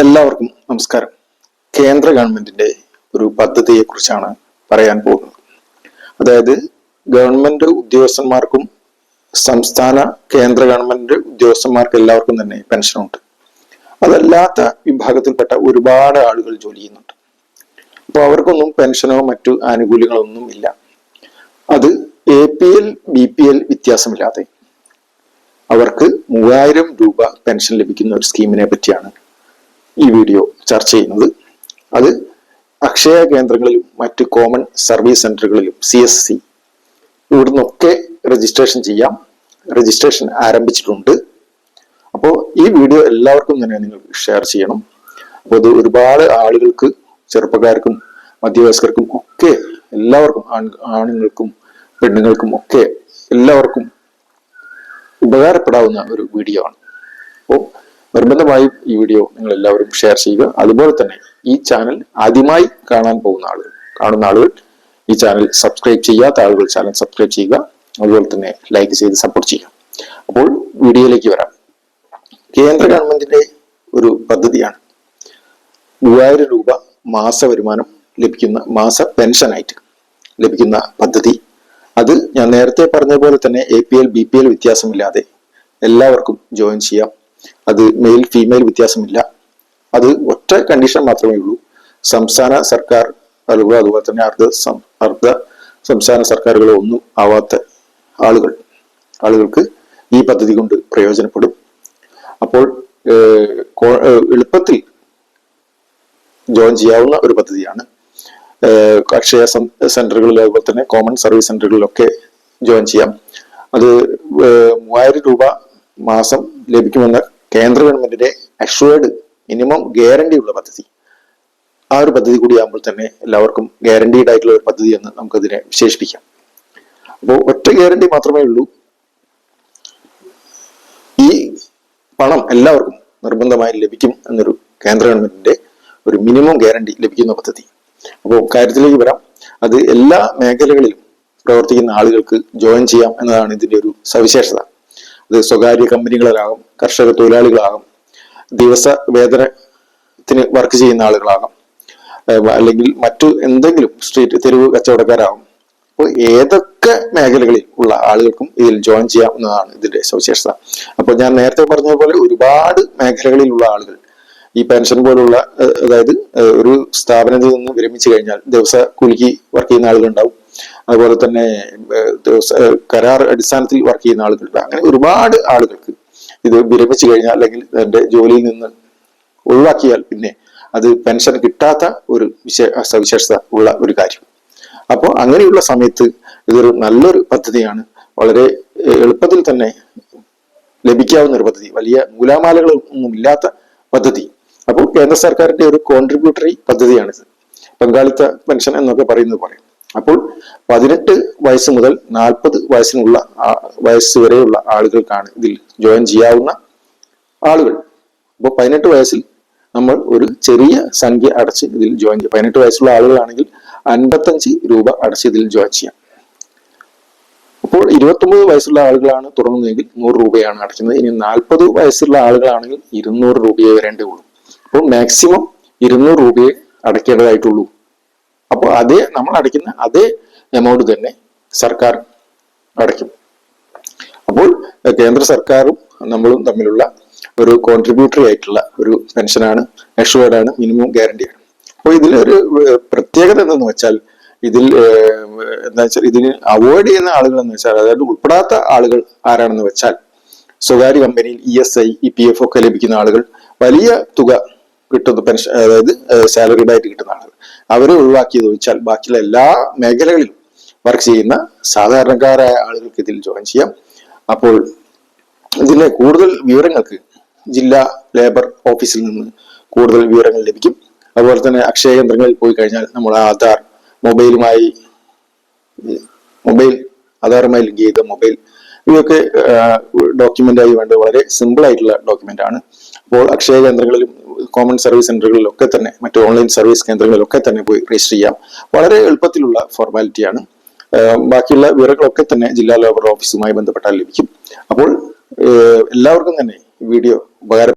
എല്ലാവർക്കും നമസ്കാരം. കേന്ദ്ര ഗവൺമെന്റിന്റെ ഒരു പദ്ധതിയെ കുറിച്ചാണ് പറയാൻ പോകുന്നത്. അതായത് ഗവൺമെന്റ് ഉദ്യോഗസ്ഥന്മാർക്കും സംസ്ഥാന കേന്ദ്ര ഗവൺമെന്റ് ഉദ്യോഗസ്ഥന്മാർക്ക് എല്ലാവർക്കും തന്നെ പെൻഷനുണ്ട്. അതല്ലാത്ത വിഭാഗത്തിൽപ്പെട്ട ഒരുപാട് ആളുകൾ ജോലി ചെയ്യുന്നുണ്ട്. അപ്പോൾ അവർക്കൊന്നും പെൻഷനോ മറ്റു ആനുകൂല്യങ്ങളോ ഒന്നും ഇല്ല. അത് A P L B P L വ്യത്യാസമില്ലാതെ അവർക്ക് മൂവായിരം രൂപ പെൻഷൻ ലഭിക്കുന്ന ഒരു സ്കീമിനെ പറ്റിയാണ് ഈ വീഡിയോ ചർച്ച ചെയ്യുന്നത്. അത് അക്ഷയ കേന്ദ്രങ്ങളിലും മറ്റ് കോമൺ സർവീസ് സെന്ററുകളിലും സി എസ് സി ഇവിടുന്നൊക്കെ രജിസ്ട്രേഷൻ ചെയ്യാം. രജിസ്ട്രേഷൻ ആരംഭിച്ചിട്ടുണ്ട്. അപ്പോൾ ഈ വീഡിയോ എല്ലാവർക്കും തന്നെ നിങ്ങൾ ഷെയർ ചെയ്യണം. അപ്പോൾ ഇത് ഒരുപാട് ആളുകൾക്ക് ചെറുപ്പക്കാർക്കും മധ്യവയസ്കർക്കും ഒക്കെ എല്ലാവർക്കും ആണുങ്ങൾക്കും പെണ്ണുങ്ങൾക്കും ഒക്കെ എല്ലാവർക്കും ഉപകാരപ്പെടാവുന്ന ഒരു വീഡിയോ ആണ്. നിർബന്ധമായും ഈ വീഡിയോ നിങ്ങൾ എല്ലാവരും ഷെയർ ചെയ്യുക. അതുപോലെ തന്നെ ഈ ചാനൽ ആദ്യമായി കാണാൻ പോകുന്ന ആളുകൾ കാണുന്ന ആളുകൾ ഈ ചാനൽ സബ്സ്ക്രൈബ് ചെയ്യാത്ത ആളുകൾ ചാനൽ സബ്സ്ക്രൈബ് ചെയ്യുക. അതുപോലെ തന്നെ ലൈക്ക് ചെയ്ത് സപ്പോർട്ട് ചെയ്യുക. അപ്പോൾ വീഡിയോയിലേക്ക് വരാം. കേന്ദ്ര ഗവൺമെന്റിന്റെ ഒരു പദ്ധതിയാണ് മൂവായിരം രൂപ മാസ വരുമാനം ലഭിക്കുന്ന മാസ പെൻഷനായിട്ട് ലഭിക്കുന്ന പദ്ധതി. അത് ഞാൻ നേരത്തെ പറഞ്ഞതുപോലെ പോലെ തന്നെ A P L B P L വ്യത്യാസമില്ലാതെ എല്ലാവർക്കും ജോയിൻ ചെയ്യാം. അത് മെയിൽ ഫീമെയിൽ വ്യത്യാസമില്ല. അത് ഒറ്റ കണ്ടീഷൻ മാത്രമേ ഉള്ളൂ. സംസ്ഥാന സർക്കാർ അതുപോലെ അതുപോലെ തന്നെ അർദ്ധ അർദ്ധ സംസ്ഥാന സർക്കാരുകളോ ഒന്നും ആവാത്ത ആളുകൾ. ആളുകൾക്ക് ഈ പദ്ധതി കൊണ്ട് പ്രയോജനപ്പെടും. അപ്പോൾ എളുപ്പത്തിൽ ജോയിൻ ചെയ്യാവുന്ന ഒരു പദ്ധതിയാണ്. അക്ഷയ സെന്ററുകളിൽ അതുപോലെ തന്നെ കോമൺ സർവീസ് സെന്ററുകളിലൊക്കെ ജോയിൻ ചെയ്യാം. അത് മൂവായിരം രൂപ മാസം ലഭിക്കുമെന്ന കേന്ദ്ര ഗവൺമെന്റിന്റെ അഷ്വേർഡ് മിനിമം ഗ്യാരണ്ടി ഉള്ള പദ്ധതി. ആ ഒരു പദ്ധതി കൂടിയാകുമ്പോൾ തന്നെ എല്ലാവർക്കും ഗ്യാരണ്ടീഡ് ആയിട്ടുള്ള ഒരു പദ്ധതി എന്ന് നമുക്കതിനെ വിശേഷിപ്പിക്കാം. അപ്പോൾ ഒറ്റ ഗ്യാരണ്ടി മാത്രമേ ഉള്ളൂ. ഈ പണം എല്ലാവർക്കും നിർബന്ധമായി ലഭിക്കും എന്നൊരു കേന്ദ്ര ഗവൺമെന്റിന്റെ ഒരു മിനിമം ഗ്യാരണ്ടി ലഭിക്കുന്ന പദ്ധതി. അപ്പോൾ കാര്യത്തിലേക്ക് വരാം. അത് എല്ലാ മേഖലകളിലും പ്രവർത്തിക്കുന്ന ആളുകൾക്ക് ജോയിൻ ചെയ്യാം എന്നതാണ് ഇതിന്റെ ഒരു സവിശേഷത. അത് സ്വകാര്യ കമ്പനികളിലാകും കർഷക തൊഴിലാളികളാകും ദിവസ വേതനത്തിന് വർക്ക് ചെയ്യുന്ന ആളുകളാകാം അല്ലെങ്കിൽ മറ്റു എന്തെങ്കിലും സ്ട്രീറ്റ് തെരുവ് കച്ചവടക്കാരാകും. അപ്പോൾ ഏതൊക്കെ മേഖലകളിൽ ഉള്ള ആളുകൾക്കും ഇതിൽ ജോയിൻ ചെയ്യാം എന്നതാണ് ഇതിന്റെ സവിശേഷത. അപ്പോൾ ഞാൻ നേരത്തെ പറഞ്ഞതുപോലെ ഒരുപാട് മേഖലകളിലുള്ള ആളുകൾ ഈ പെൻഷൻ പോലുള്ള അതായത് ഒരു സ്ഥാപനത്തിൽ നിന്ന് വിരമിച്ചു കഴിഞ്ഞാൽ ദിവസ കൂലിക്ക് വർക്ക് ചെയ്യുന്ന ആളുകളുണ്ടാവും അതുപോലെ തന്നെ കരാർ അടിസ്ഥാനത്തിൽ വർക്ക് ചെയ്യുന്ന ആളുകളുണ്ട് അങ്ങനെ ഒരുപാട് ആളുകൾക്ക് ഇത് വിരമിച്ചു കഴിഞ്ഞാൽ അല്ലെങ്കിൽ എന്റെ ജോലിയിൽ നിന്ന് ഒഴിവാക്കിയാൽ പിന്നെ അത് പെൻഷൻ കിട്ടാത്ത ഒരു വിശേ സവിശേഷത ഉള്ള ഒരു കാര്യം. അപ്പോൾ അങ്ങനെയുള്ള സമയത്ത് ഇതൊരു നല്ലൊരു പദ്ധതിയാണ്. വളരെ എളുപ്പത്തിൽ തന്നെ ലഭിക്കാവുന്ന ഒരു പദ്ധതി. വലിയ മൂലാമാലകൾ ഒന്നും ഇല്ലാത്ത പദ്ധതി. അപ്പോൾ കേന്ദ്ര സർക്കാരിന്റെ ഒരു കോൺട്രിബ്യൂട്ടറി പദ്ധതിയാണിത്. പങ്കാളിത്ത പെൻഷൻ എന്നൊക്കെ പറയുന്നത് പറയും അപ്പോൾ പതിനെട്ട് വയസ്സ് മുതൽ നാൽപ്പത് വയസ്സിനുള്ള വയസ്സ് വരെയുള്ള ആളുകൾക്കാണ് ഇതിൽ ജോയിൻ ചെയ്യാവുന്ന ആളുകൾ. അപ്പോൾ പതിനെട്ട് വയസ്സിൽ നമ്മൾ ഒരു ചെറിയ സംഖ്യ അടച്ച് ഇതിൽ ജോയിൻ ചെയ്യാം. പതിനെട്ട് വയസ്സുള്ള ആളുകളാണെങ്കിൽ അൻപത്തഞ്ച് രൂപ അടച്ച് ഇതിൽ ജോയിൻ ചെയ്യാം. അപ്പോൾ ഇരുപത്തൊമ്പത് വയസ്സുള്ള ആളുകളാണ് തുടങ്ങുന്നതെങ്കിൽ നൂറ് രൂപയാണ് അടയ്ക്കുന്നത്. ഇനി നാൽപ്പത് വയസ്സുള്ള ആളുകളാണെങ്കിൽ ഇരുന്നൂറ് രൂപയെ വരേണ്ടതുള്ളൂ അപ്പോൾ മാക്സിമം ഇരുന്നൂറ് രൂപയെ അടയ്ക്കേണ്ടതായിട്ടുള്ളൂ. അപ്പോൾ അതേ നമ്മൾ അടയ്ക്കുന്ന അതേ എമൗണ്ട് തന്നെ സർക്കാർ അടയ്ക്കും. അപ്പോൾ കേന്ദ്ര സർക്കാരും നമ്മളും തമ്മിലുള്ള ഒരു കോൺട്രിബ്യൂട്ടറി ആയിട്ടുള്ള ഒരു പെൻഷനാണ് അഷുവേർഡാണ് മിനിമം ഗ്യാരണ്ടിയാണ് അപ്പോൾ ഇതിലൊരു പ്രത്യേകത എന്തെന്ന് വെച്ചാൽ ഇതിൽ എന്താ വെച്ചാൽ ഇതിന് അവോയ്ഡ് ചെയ്യുന്ന ആളുകൾ എന്ന് വെച്ചാൽ അതായത് ഉൾപ്പെടാത്ത ആളുകൾ ആരാണെന്ന് വെച്ചാൽ സ്വകാര്യ കമ്പനിയിൽ E S I E P F ഒക്കെ ലഭിക്കുന്ന ആളുകൾ വലിയ തുക കിട്ടുന്ന പെൻഷൻ അതായത് സാലറിഡ് ആയിട്ട് കിട്ടുന്ന ആളുകൾ. അവരെ ഒഴിവാക്കിയത്. വെച്ചാൽ ബാക്കിയുള്ള എല്ലാ മേഖലകളിലും വർക്ക് ചെയ്യുന്ന സാധാരണക്കാരായ ആളുകൾക്ക് ഇതിൽ ജോയിൻ ചെയ്യാം. അപ്പോൾ ഇതിലെ കൂടുതൽ വിവരങ്ങൾക്ക് ജില്ലാ ലേബർ ഓഫീസിൽ നിന്ന് കൂടുതൽ വിവരങ്ങൾ ലഭിക്കും. അതുപോലെ തന്നെ അക്ഷയ കേന്ദ്രങ്ങളിൽ പോയി കഴിഞ്ഞാൽ നമ്മൾ ആധാർ മൊബൈലുമായി മൊബൈൽ ആധാറുമായി ലിങ്ക് ചെയ്ത മൊബൈൽ ഇതൊക്കെ ഡോക്യുമെന്റായി വേണ്ടത് വളരെ സിമ്പിൾ ആയിട്ടുള്ള ഡോക്യുമെന്റ് ആണ്. അപ്പോൾ അക്ഷയ കേന്ദ്രങ്ങളിലും കോമൺ സർവീസ് സെന്ററുകളിലൊക്കെ തന്നെ മറ്റു ഓൺലൈൻ സർവീസ് കേന്ദ്രങ്ങളിലൊക്കെ തന്നെ പോയി രജിസ്റ്റർ ചെയ്യാം. വളരെ എളുപ്പത്തിലുള്ള ഫോർമാലിറ്റിയാണ് ബാക്കിയുള്ള വിവരങ്ങളൊക്കെ തന്നെ ജില്ലാ ലേബർ ഓഫീസുമായി ബന്ധപ്പെട്ടാൽ ലഭിക്കും. അപ്പോൾ എല്ലാവർക്കും തന്നെ വീഡിയോ ഉപകാരം